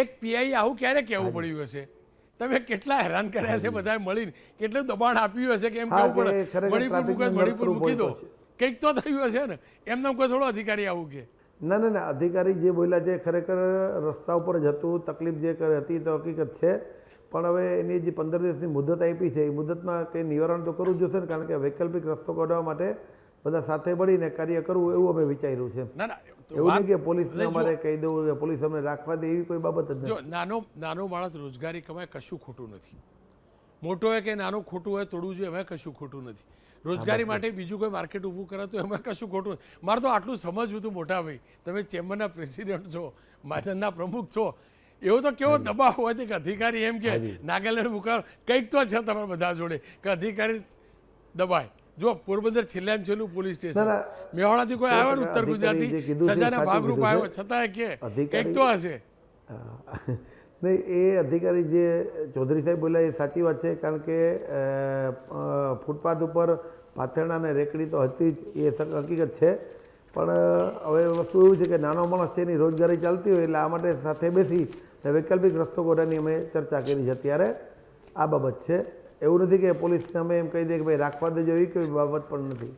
એક પીઆઈ આવું ક્યારે કહેવું પડ્યું હશે? તમે કેટલા હેરાન કર્યા છે બધાએ મળીને? કેટલું દબાણ આપ્યું હશે કે એમ હા, કહેવું પડે? મણિપુર મૂકે મણિપુર મૂકી દો. કંઈક તો થયું હશે ને. એમને કોઈ થોડો અધિકારી આવું કે? ના ના ના. અધિકારી જે બોલ્યા છે ખરેખર રસ્તા ઉપર જ હતું. તકલીફ જે કરી હતી તો હકીકત છે. પણ હવે એની જે પંદર દિવસની મુદત આપી છે એ મુદતમાં કંઈ નિવારણ તો કરવું જ જોશે ને? કારણ કે વૈકલ્પિક રસ્તો કાઢવા માટે બધા સાથે મળીને કાર્ય કરવું એવું અમે વિચાર્યું છે. ના ના એવું નહીં કે પોલીસને અમારે કહી દેવું પોલીસ અમને રાખવા દે એવી કોઈ બાબત જ નથી. નાનો નાનો માણસ રોજગારી કમાય કશું ખોટું નથી. મોટો હોય કે નાનું ખોટું હોય તોડવું જોઈએ એમાં કશું ખોટું નથી. રોજગારી માટે બીજું કોઈ માર્કેટ ઊભું કરે તો એમાં કશું ખોટું. મારે તો આટલું સમજવું હતું મોટા ભાઈ. તમે ચેમ્બરના પ્રેસિડેન્ટ છો માજનના પ્રમુખ છો. એવો તો કેવો દબાવ હોય કે અધિકારી એમ કે નાગાલેન્ડ મુકાવ. કંઈક તો છે તમારા બધા જોડે કે અધિકારી દબાય. જો પોરબંદર છેલ્લે છેલ્લું પોલીસ સ્ટેશન. મેવાડાથી કોઈ આવ્યો ને ઉત્તર છે સજાના ભાગરૂપ આવ્યો છતાં કે કંઈક તો હશે નહીં એ અધિકારી જે ચૌધરી સાહેબ બોલ્યા એ સાચી વાત છે કારણ કે ફૂટપાથ ઉપર પાથરણા અને રેકડી તો હતી જ એ હકીકત છે. પણ હવે વસ્તુ એવું છે કે નાનો માણસ છે એની રોજગારી ચાલતી હોય એટલે આ માટે સાથે બેસી વૈકલ્પિક રસ્તો ગોઠવવાની અમે ચર્ચા કરી છે. અત્યારે આ બાબત છે. એવું નથી કે પોલીસને અમે એમ કહી દઈએ કે ભાઈ રાખવા દેજો એવી કોઈ બાબત પણ નથી.